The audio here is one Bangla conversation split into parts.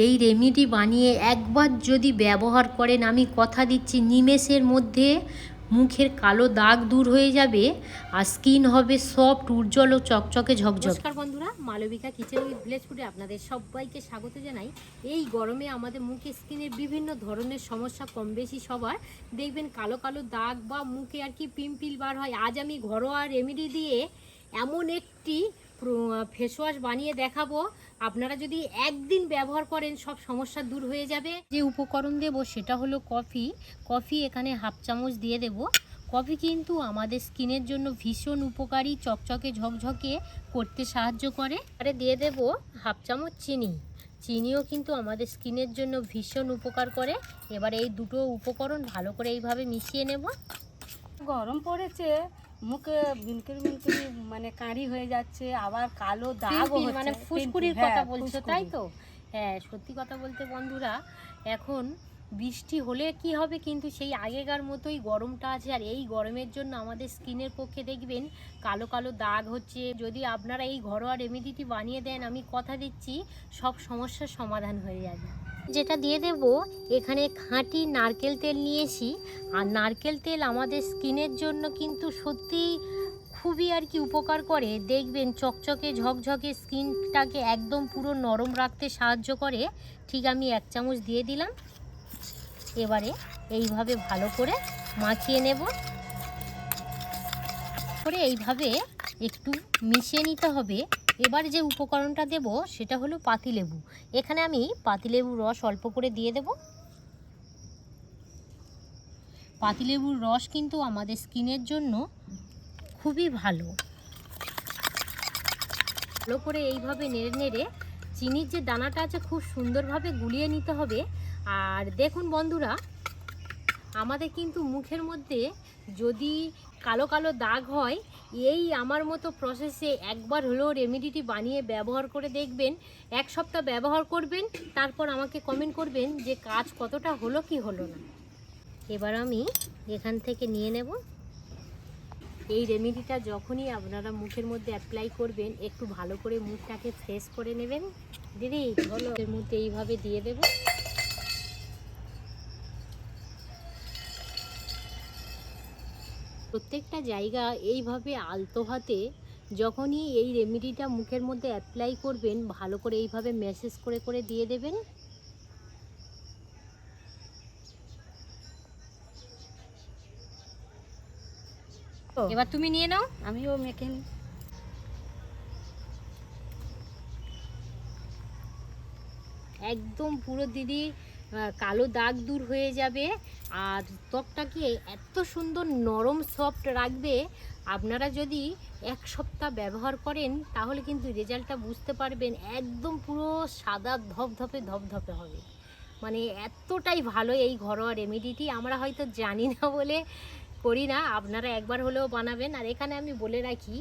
এই রেমেডি বানিয়ে একবার যদি ব্যবহার করেন, আমি কথা দিচ্ছি, নিমেষের মধ্যে মুখের কালো দাগ দূর হয়ে যাবে আর স্কিন হবে সফট উজ্জ্বল ও চকচকে ঝকঝক। নমস্কার বন্ধুরা, মালবিকা কিচেন উইথ ভিলেজ ফুডে আপনাদের সবাইকে স্বাগত জানাই। এই গরমে আমাদের মুখে স্কিনের বিভিন্ন ধরনের সমস্যা কম বেশি সবার। দেখবেন কালো কালো দাগ বা মুখে আর কি পিম্পিল বার হয়। আজ আমি ঘরোয়া রেমেডি দিয়ে এমন একটি ফেস ওয়াশ বানিয়ে দেখাবো। আপনারা যদি একদিন ব্যবহার করেন, সব সমস্যা দূর হয়ে যাবে। যে উপকরণ দেব, সেটা হলো কফি কফি এখানে হাফ চামচ দিয়ে দেব। কফি কিন্তু আমাদের স্কিনের জন্য ভীষণ উপকারী, চকচকে, ঝকঝকে করতে সাহায্য করে। আরে দিয়ে দেব হাফ চামচ চিনি। চিনিও কিন্তু আমাদের স্কিনের জন্য ভীষণ উপকার করে। এবার এই দুটো উপকরণ ভালো করে এইভাবে মিশিয়ে নেব। গরম পড়েছে মুখে বিনকির বিনকির মানে কাঁড়ি হয়ে যাচ্ছে আবার কালো দাগও হচ্ছে। মানে ফুসকুড়ির হ্যাঁ, কথা বলছো। তাই তো? হ্যাঁ সত্যি কথা বলতে বন্ধুরা এখন বৃষ্টি হলে কি হবে কিন্তু সেই আগেকার মতোই গরমটা আছে। আর এই গরমের জন্য আমাদের স্কিনের পক্ষে দেখবেন কালো কালো দাগ হচ্ছে। যদি আপনারা এই ঘরোয়া রেমেডিটি বানিয়ে দেন আমি কথা দিচ্ছি সব সমস্যার সমাধান হয়ে যাবে। যেটা দিয়ে দেব, এখানে খাঁটি নারকেল তেল নিয়েছি। আর নারকেল তেল আমাদের স্কিনের জন্য কিন্তু সত্যিই খুবই আর কি উপকার করে। দেখবেন চকচকে, ঝকঝকে স্কিনটাকে একদম পুরো নরম রাখতে সাহায্য করে। ঠিক আমি এক চামচ দিয়ে দিলাম। এবারে এইভাবে ভালো করে মাখিয়ে নেব। করে এইভাবে একটু মিশিয়ে নিতে হবে। এবার যে উপকরণটা দেব, সেটা হলো পাতিলেবু। এখানে আমি পাতিলেবু রস অল্প করে দিয়ে দেব। পাতিলেবুর রস কিন্তু আমাদের স্কিনের জন্য খুবই ভালো। ভালো করে এইভাবে নেড়ে নেড়ে চিনির যে দানাটা আছে, খুব সুন্দরভাবে গুলিয়ে নিতে হবে। আর দেখুন বন্ধুরা, আমাদের কিন্তু মুখের মধ্যে যদি কালো কালো দাগ হয় এই আমার মতো প্রসেসে একবার হলেও রেমেডিটি বানিয়ে ব্যবহার করে দেখবেন এক সপ্তাহ ব্যবহার করবেন তারপর আমাকে কমেন্ট করবেন যে কাজ কতটা হলো কি হলো না। এবার আমি এখান থেকে নিয়ে নেব। এই রেমেডিটা যখনই আপনারা মুখের মধ্যে অ্যাপ্লাই করবেন একটু ভালো করে মুখটাকে ফ্রেশ করে নেবেন। দিদি বলো এর মধ্যে এইভাবে দিয়ে দেব। প্রত্যেকটা জায়গা এইভাবে আলতো হাতে যখনই এই রেমেডিটা মুখের মধ্যে অ্যাপ্লাই করবেন ভালো করে এইভাবে মেসেজ করে করে দিয়ে দেবেন এবার তুমি নিয়ে নাও আমিও মেখে নিই। একদম পুরো দিদি কালো দাগ দূর হয়ে যাবে আর ত্বকটাকে এত সুন্দর নরম সফট রাখবে। আপনারা যদি এক সপ্তাহ ব্যবহার করেন, তাহলে কিন্তু রেজাল্টটা বুঝতে পারবেন, একদম পুরো সাদা ধপধপে ধপধপে হবে। মানে এতটাই ভালো এই ঘরোয়া রেমেডিটি আমরা হয়তো জানি না বলে করি না, আপনারা একবার হলেও বানাবেন। আর এখানে আমি বলে রাখি,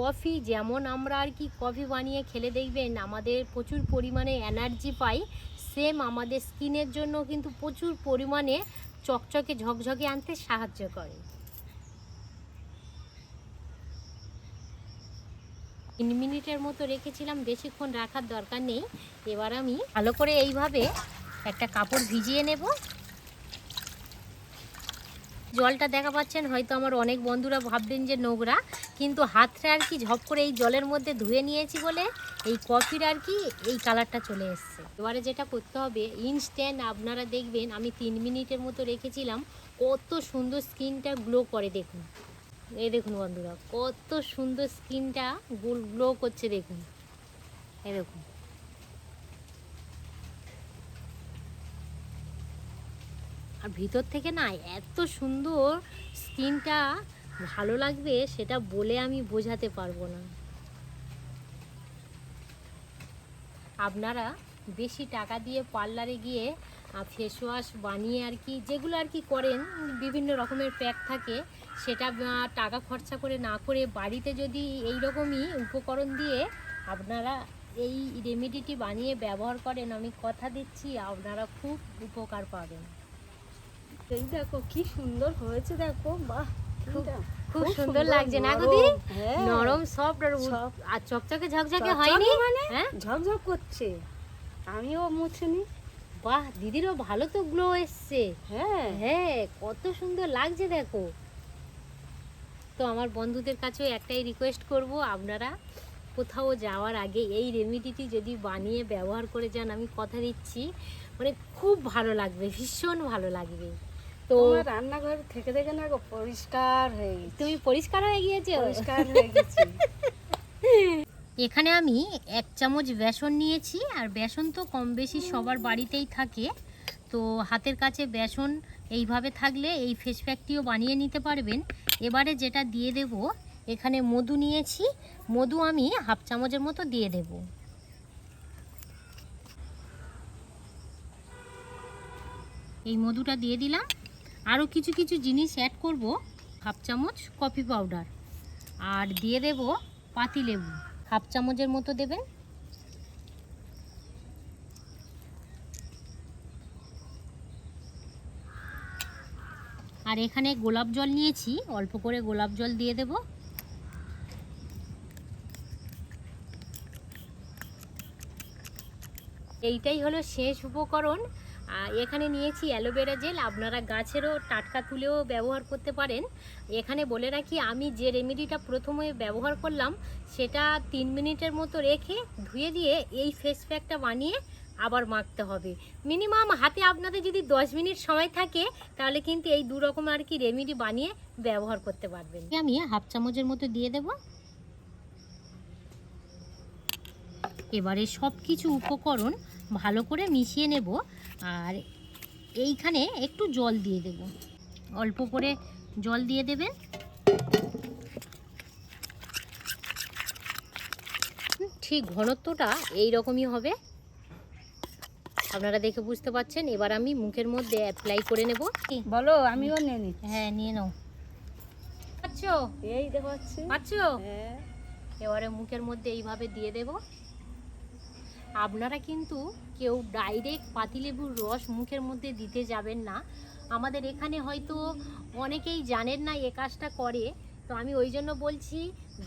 কফি যেমন আমরা আর কি কফি বানিয়ে খেলে দেখবেন, আমাদের প্রচুর পরিমাণে এনার্জি পাই। সেম আমাদের স্কিনের জন্য কিন্তু প্রচুর পরিমাণে চকচকে, ঝকঝকে আনতে সাহায্য করে। তিন মিনিটের মতো রেখেছিলাম, বেশিক্ষণ রাখার দরকার নেই। এবার আমি ভালো করে এইভাবে একটা কাপড় ভিজিয়ে নেব। জলটা দেখা পাচ্ছেন, হয়তো আমার অনেক বন্ধুরা ভাববেন যে নোংরা, কিন্তু হাতটা আর কি ঝপ করে এই জলের মধ্যে ধুয়ে নিয়েছি বলে এই কফির আর কি, এই কালারটা চলে এসছে। এবারে যেটা করতে হবে ইনস্ট্যান্ট আপনারা দেখবেন, আমি তিন মিনিটের মতো রেখেছিলাম, কত সুন্দর স্কিনটা গ্লো করে দেখুন। এই দেখুন বন্ধুরা, কত সুন্দর স্কিনটা গ্লো করছে দেখুন। এই দেখুন। আর ভিতর থেকে না এত সুন্দর স্কিনটা ভালো লাগবে, সেটা বলে আমি বোঝাতে পারব না। আপনারা বেশি টাকা দিয়ে পার্লারে গিয়ে ফেস ওয়াশ বানিয়ে আর কি যেগুলো আর কি করেন বিভিন্ন রকমের প্যাক থাকে সেটা টাকা খরচা করে না করে বাড়িতে যদি এই রকমই উপকরণ দিয়ে আপনারা এই রেমেডিটি বানিয়ে ব্যবহার করেন আমি কথা দিচ্ছি আপনারা খুব উপকার পাবেন। এই দেখো কি সুন্দর হয়েছে দেখো বাহ খুব- সুন্দর লাগছে না গো নরম, দি হ্যাঁ। সফট আর আর চকচকে ঝকঝকে হয়নি? মানে হ্যাঁ? ঝকঝক করছে। আমিও মুছিনি। বাহ দিদিরও ভালো তো গ্লো এসছে। হ্যাঁ। হ্যাঁ কত সুন্দর লাগছে দেখো। তো আমার বন্ধুদের কাছেও একটাই রিকোয়েস্ট করব আপনারা কোথাও যাওয়ার আগে এই রেমিডিটি যদি বানিয়ে ব্যবহার করে যান আমি কথা দিচ্ছি। মানে খুব ভালো লাগবে ভীষণ ভালো লাগবে। তো তোমার রান্নাঘর থেকে থেকে না গো পরিষ্কার হয়ে তুমি পরিষ্কার হয়ে গিয়েছো? পরিষ্কার হয়ে গেছে। এখানে আমি এক চামচ বেসন নিয়েছি আর বেসন তো কম বেশি সবার বাড়িতেই থাকে। তো হাতের কাছে বেসন এইভাবে থাকলে এই ফেস প্যাকটিও বানিয়ে নিতে পারবেন। এবারে যেটা দিয়ে দেব এখানে মধু নিয়েছি। মধু আমি হাফ চামচের মতো দিয়ে দেব। এই মধুটা দিয়ে দিলাম। আরও কিছু কিছু জিনিস অ্যাড করব হাফ চামচ কফি পাউডার আর দিয়ে দেব পাতি লেবু। হাফ চামচের মতো দেবেন। আর এখানে গোলাপ জল নিয়েছি, অল্প করে গোলাপ জল দিয়ে দেব। এইটাই হলো শেষ উপকরণ। আর এখানে নিয়েছি অ্যালোভেরা জেল। আপনারা গাছেরও টাটকা তুলেও ব্যবহার করতে পারেন। এখানে বলে রাখি, আমি যে রেমেডিটা প্রথমে ব্যবহার করলাম, সেটা তিন মিনিটের মতো রেখে ধুয়ে দিয়ে এই ফেস প্যাকটা বানিয়ে আবার মাখতে হবে। মিনিমাম হাতে আপনাদের যদি দশ মিনিট সময় থাকে, তাহলে কিন্তু এই দু রকম আর কি রেমেডি বানিয়ে ব্যবহার করতে পারবেন। আমি হাফ চামচের মতো দিয়ে দেব। এবারে সব কিছু উপকরণ ভালো করে মিশিয়ে নেব। আর এইখানে একটু জল দিয়ে দেব। অল্প করে জল দিয়ে দেবেন। ঠিক ঘনত্বটা এই রকমই হবে। আপনারা দেখে বুঝতে পাচ্ছেন এবার আমি মুখের মধ্যে অ্যাপ্লাই করে নেব। বলো আমিও নিয়ে নিচ্ছি। হ্যাঁ নিয়ে নাও। পাচ্ছ? এই দেখো পাচ্ছ? হ্যাঁ। এবারে মুখের মধ্যে এইভাবে দিয়ে দেব। আপনারা কিন্তু কেউ ডাইরেক্ট পাতিলেবুর রস মুখের মধ্যে দিতে যাবেন না। আমাদের এখানে হয়তো অনেকেই জানেন না এ কাজটা করে, তো আমি ওই জন্য বলছি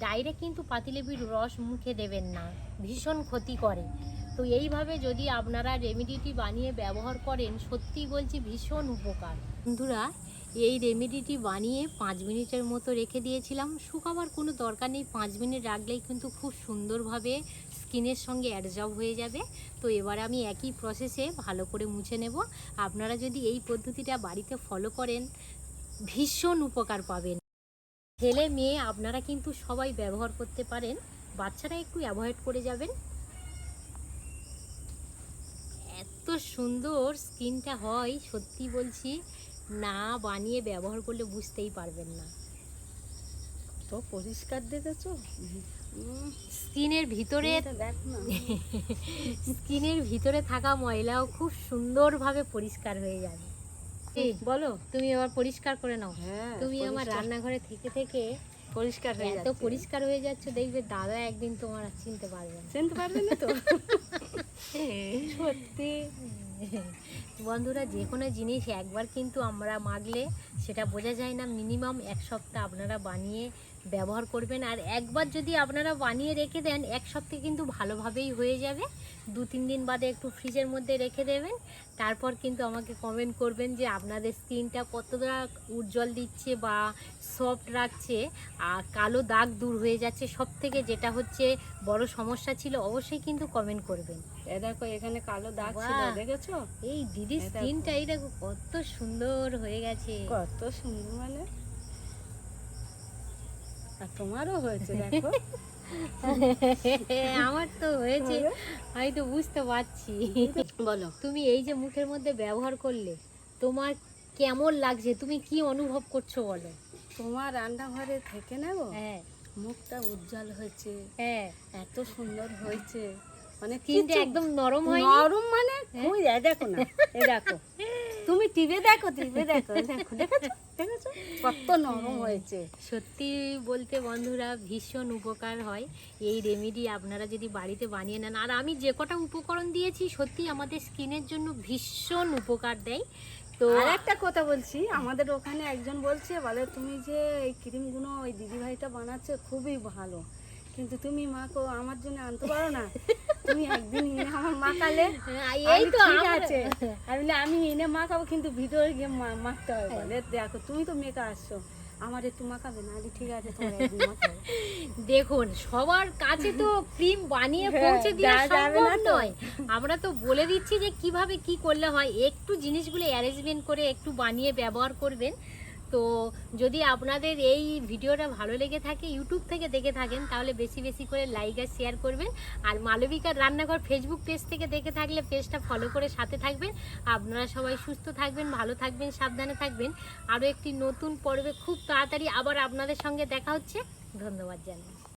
ডাইরেক্ট কিন্তু পাতিলেবুর রস মুখে দেবেন না, ভীষণ ক্ষতি করে। তো এইভাবে যদি আপনারা রেমিডিটি বানিয়ে ব্যবহার করেন সত্যি বলছি ভীষণ উপকার। বন্ধুরা, এই রেমেডিটি বানিয়ে পাঁচ মিনিটের মতো রেখে দিয়েছিলাম। শুকাবার কোনো দরকার নেই, পাঁচ মিনিট রাখলেই কিন্তু খুব সুন্দরভাবে স্কিনের সঙ্গে অ্যাডজর্ব হয়ে যাবে। তো এবার আমি একই প্রসেসে ভালো করে মুছে নেব। আপনারা যদি এই পদ্ধতিটা বাড়িতে ফলো করেন, ভীষণ উপকার পাবেন। ছেলে, মেয়ে, আপনারা কিন্তু সবাই ব্যবহার করতে পারেন। বাচ্চারা একটু অ্যাভয়েড করে যাবেন। এত সুন্দর স্কিনটা হয়, সত্যি বলছি, না বানিয়ে ব্যবহার করলে বুঝতেই পারবেন না। পরিষ্কার দেখেছ? স্কিনের ভিতরে স্কিনের ভিতরে থাকা ময়লাও খুব সুন্দরভাবে পরিষ্কার হয়ে যাবে। বলো তুমি এবার পরিষ্কার করে নাও। হ্যাঁ তুমি আমার রান্নাঘরে থেকে থেকে পরিষ্কার হয়ে এত পরিষ্কার হয়ে যাচ্ছে দেখবে দাদা একদিন তোমার আর চিনতে পারবে না। চিনতে পারবে না তো? সত্যি। বন্ধুরা যে কোনো জিনিস একবার কিন্তু আমরা মাগলে সেটা বোঝা যায় না। মিনিমাম এক সপ্তাহ আপনারা বানিয়ে ব্যবহার করবেন। আর একবার যদি আপনারা বানিয়ে রেখে দেন এক সপ্তাহে কিন্তু ভালোভাবেই হয়ে যাবে। দু তিন দিন বাদে একটু ফ্রিজের মধ্যে রেখে দেবেন। তারপর কিন্তু আমাকে কমেন্ট করবেন যে আপনাদের স্কিনটা কতটা উজ্জ্বল দিচ্ছে বা সফট রাখছে আর কালো দাগ দূর হয়ে যাচ্ছে। সব থেকে যেটা হচ্ছে বড় সমস্যা ছিল অবশ্যই কিন্তু কমেন্ট করবেন। দেখো এখানে কালো দাগ ছিল দেখেছ? এই দিদির স্কিনটা এই দেখো কত সুন্দর হয়ে গেছে। কত সুন্দর মানে? আর তোমারও হয়েছে দেখো। আমার তো হয়েছে। আমি তো বুঝতে পারছি। বলো। তুমি এই যে মুখের মধ্যে ব্যবহার করলে তোমার কেমন লাগছে? তুমি কি অনুভব করছ বলো? তোমার রান্নাঘরে থেকে নেব? হ্যাঁ। মুখটা উজ্জ্বল হয়েছে। হ্যাঁ। এত সুন্দর হয়েছে। মানে কিছু- একদম নরম হয় নরম মানে দেখো না দেখো। তুমি টিভে দেখো টিভে দেখো দেখো দেখেছ? দেখেছ? কত নরম হয়েছে। সত্যি বলতে বন্ধুরা ভীষণ উপকার হয়। এই রেমেডি আপনারা যদি বাড়িতে বানিয়ে নেন আর আমি যে কটা উপকরণ দিয়েছি সত্যি আমাদের স্কিনের জন্য ভীষণ উপকার দেয়। তো আর একটা কথা বলছি আমাদের ওখানে একজন বলছে বলে তুমি যে এই ক্রিমগুলো ওই দিদিভাইটা বানাচ্ছে খুবই ভালো। কিন্তু তুমি মাকে আমার জন্য আনতে পারো না? তুমি একদিন এনে আমার মাখালে এই তো ঠিক আছে। আমি আমি এনে মাখাবো কিন্তু ভিতরে গিয়ে মাখতে হবে। বলে দেখো তুমি তো মেকা আসছো। আমার একটু মাখাবে? না ঠিক আছে। দেখুন সবার কাছে তো ক্রিম বানিয়ে হ্যাঁ, পৌঁছে দেওয়া সম্ভব নয়। আমরা তো বলে দিচ্ছি যে কীভাবে কি করলে হয়। একটু জিনিসগুলো অ্যারেঞ্জমেন্ট করে একটু বানিয়ে ব্যবহার করবেন। তো যদি আপনাদের এই ভিডিওটা ভালো লেগে থাকে ইউটিউব থেকে দেখে থাকেন, তাহলে বেশি বেশি করে লাইক আর শেয়ার করবেন। আর মালবিকার রান্নাঘর ফেসবুক পেজ থেকে দেখে থাকলে পেজটা ফলো করে সাথে থাকবেন। আপনারা সবাই সুস্থ থাকবেন, ভালো থাকবেন, সাবধানে থাকবেন। আরও একটি নতুন পর্বে খুব তাড়াতাড়ি আবার আপনাদের সঙ্গে দেখা হচ্ছে। ধন্যবাদ জানাই।